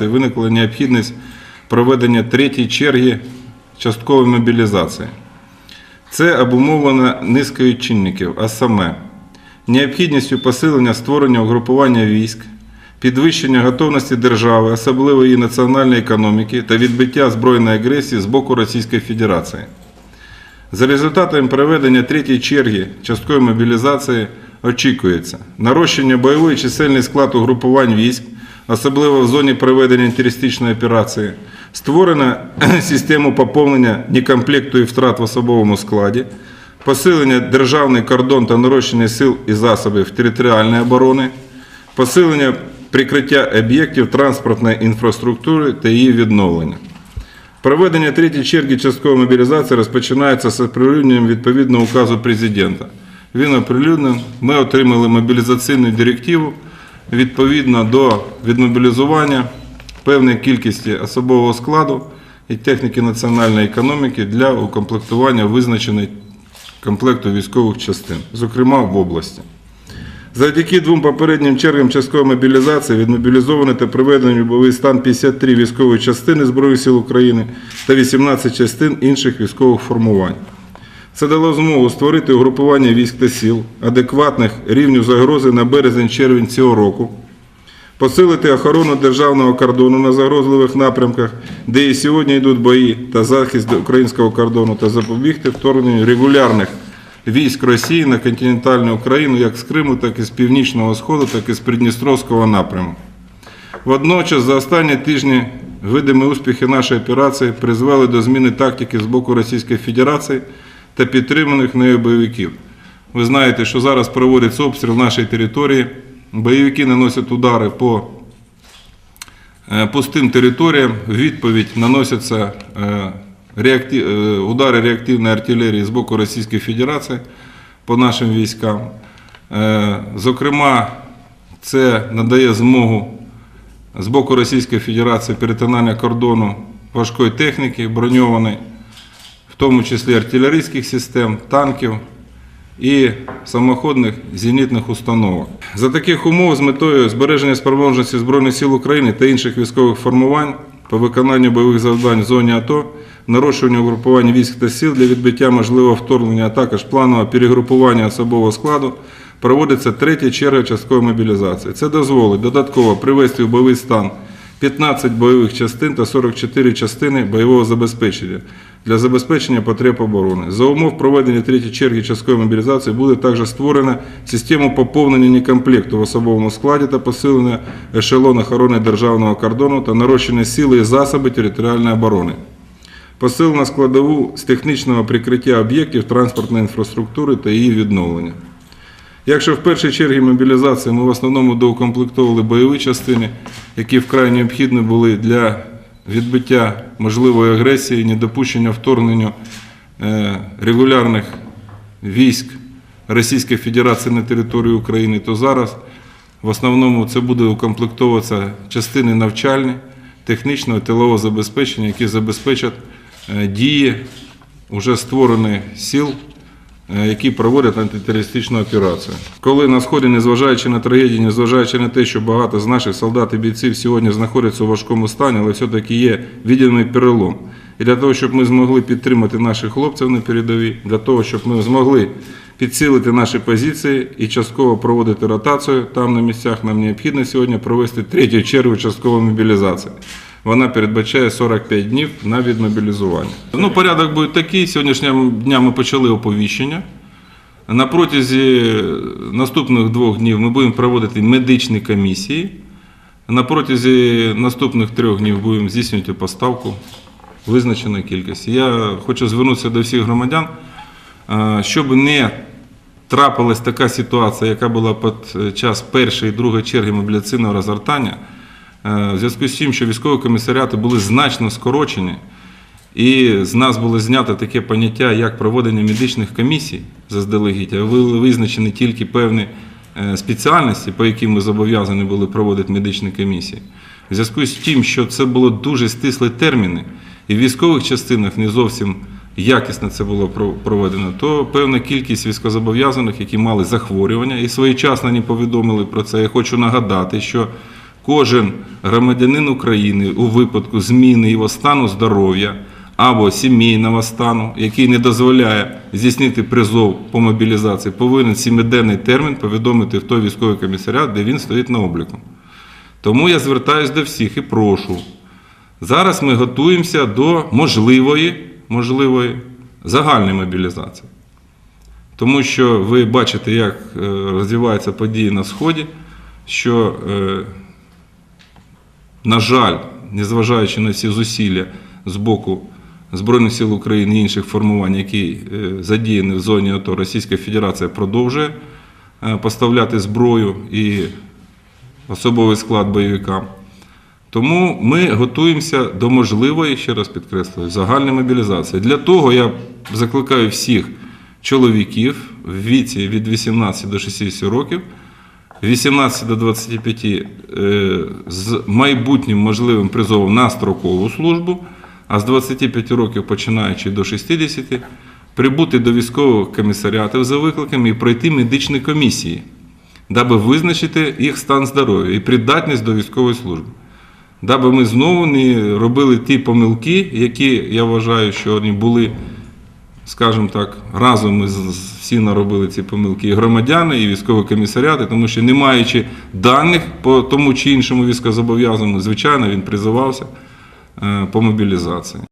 Виникла необхідність проведення третьої черги часткової мобілізації. Це обумовлено низкою чинників, а саме необхідністю посилення створення угрупування військ, підвищення готовності держави, особливо її національної економіки та відбиття збройної агресії з боку Російської Федерації. За результатами проведення третьої черги часткової мобілізації очікується нарощення бойової чисельний склад угрупувань військ, особливо в зоні проведення терористичної операції, створена систему поповнення некомплекту і втрат в особовому складі, посилення державний кордон та нарощення сил і засобів територіальної оборони, посилення прикриття об'єктів транспортної інфраструктури та її відновлення. Проведення третьої черги часткової мобілізації розпочинається з оприлюдненням відповідного указу президента. Він оприлюднений. Ми отримали мобілізаційну директиву відповідно до відмобілізування певної кількості особового складу і техніки національної економіки для укомплектування визначеної комплекту військових частин, зокрема в області. Завдяки двом попереднім чергам часткової мобілізації відмобілізовані та приведені в бойовий стан 53 військові частини Збройних сил України та 18 частин інших військових формувань. Це дало змогу створити угрупування військ та сіл, адекватних рівнів загрози на березень-червень цього року, посилити охорону державного кордону на загрозливих напрямках, де і сьогодні йдуть бої та захист українського кордону, та запобігти вторгненню регулярних військ Росії на континентальну Україну як з Криму, так і з Північного Сходу, так і з Придністровського напряму. Водночас за останні тижні видимі успіхи нашої операції призвели до зміни тактики з боку Російської Федерації та підтриманих нею бойовиків. Ви знаєте, що зараз проводиться обстріл нашої території. Бойовики наносять удари по е, пустим територіям. В відповідь наносяться е, е, удари реактивної артилерії з боку Російської Федерації по нашим військам. Зокрема, це надає змогу з боку Російської Федерації перетинання кордону важкої техніки, броньованої, тому числі артилерійських систем, танків і самоходних зенітних установок. За таких умов з метою збереження спроможності Збройних сил України та інших військових формувань по виконанню бойових завдань в зоні АТО, нарощування угрупувань військ та сил для відбиття можливого вторгнення, а також планового перегрупування особового складу проводиться третя черга часткової мобілізації. Це дозволить додатково привести в бойовий стан 15 бойових частин та 44 частини бойового забезпечення для забезпечення потреб оборони. За умов проведення третьої черги часткової мобілізації буде також створена система поповнення некомплекту в особовому складі та посилення ешелон охорони державного кордону та нарощення сили і засоби територіальної оборони. Посилена складову з технічного прикриття об'єктів транспортної інфраструктури та її відновлення. Якщо в першій чергі мобілізації ми в основному доукомплектовували бойові частини, які вкрай необхідні були для відбиття можливої агресії, недопущення вторгнення е, регулярних військ Російської Федерації на територію України, то зараз в основному це буде укомплектовуватися частини навчальні, технічного тилового забезпечення, які забезпечать е, дії вже створених сил е, які проводять антитерористичну операцію. Коли на сході, незважаючи на трагедії, незважаючи на те, що багато з наших солдат і бійців сьогодні знаходяться у важкому стані, але все-таки є відомий перелом. І для того, щоб ми змогли підтримати наших хлопців на передовій, для того, щоб ми змогли підсилити наші позиції і частково проводити ротацію там на місцях, нам необхідно сьогодні провести третю чергу часткової мобілізації. Вона передбачає 45 днів на відмобілізування. Ну, порядок буде такий. Сьогоднішнього дня ми почали оповіщення. На протязі наступних двох днів ми будемо проводити медичні комісії. На протязі наступних трьох днів будемо здійснювати поставку визначеної кількості. Я хочу звернутися до всіх громадян, щоб не трапилась така ситуація, яка була під час першої і другої черги мобіляційного розгортання. Е, В зв'язку з тим, що військові комісаріати були значно скорочені, і з нас було знято таке поняття, як проведення медичних комісій заздалегідь, а були визначені тільки певні е, спеціальності, по яким ми зобов'язані були проводити медичні комісії. В зв'язку з тим, що це було дуже стислі терміни, і в військових частинах не зовсім якісно це було про- проведено, то певна кількість військовозобов'язаних, які мали захворювання і своєчасно не повідомили про це. Я хочу нагадати, що кожен громадянин України у випадку зміни його стану здоров'я або сімейного стану, який не дозволяє здійснити призов по мобілізації, повинен сімиденний термін повідомити в той військовий комісаріат, де він стоїть на обліку. Тому я звертаюся до всіх і прошу. Зараз ми готуємося до можливої, можливої загальної мобілізації. Тому що ви бачите, як е, розвиваються події на Сході, що, е, на жаль, незважаючи на всі зусилля з боку Збройних сил України і інших формувань, які е, задіяні в зоні АТО, Російська Федерація продовжує е, поставляти зброю і особовий склад бойовикам. Тому ми готуємося до можливої, ще раз підкреслюю, загальної мобілізації. Для того я закликаю всіх чоловіків в віці від 18 до 60 років, 18 до 25 е, з майбутнім можливим призовом на строкову службу, а з 25 років починаючи до 60, прибути до військових комісаріатів за викликами і пройти медичні комісії, даби визначити їх стан здоров'я і придатність до військової служби. Даби ми знову не робили ті помилки, які я вважаю, що вони були, скажімо так, разом ми всі наробили ці помилки, і громадяни, і військові комісаріати, тому що не маючи даних по тому чи іншому військозобов'язаному, звичайно, він призивався е, по мобілізації.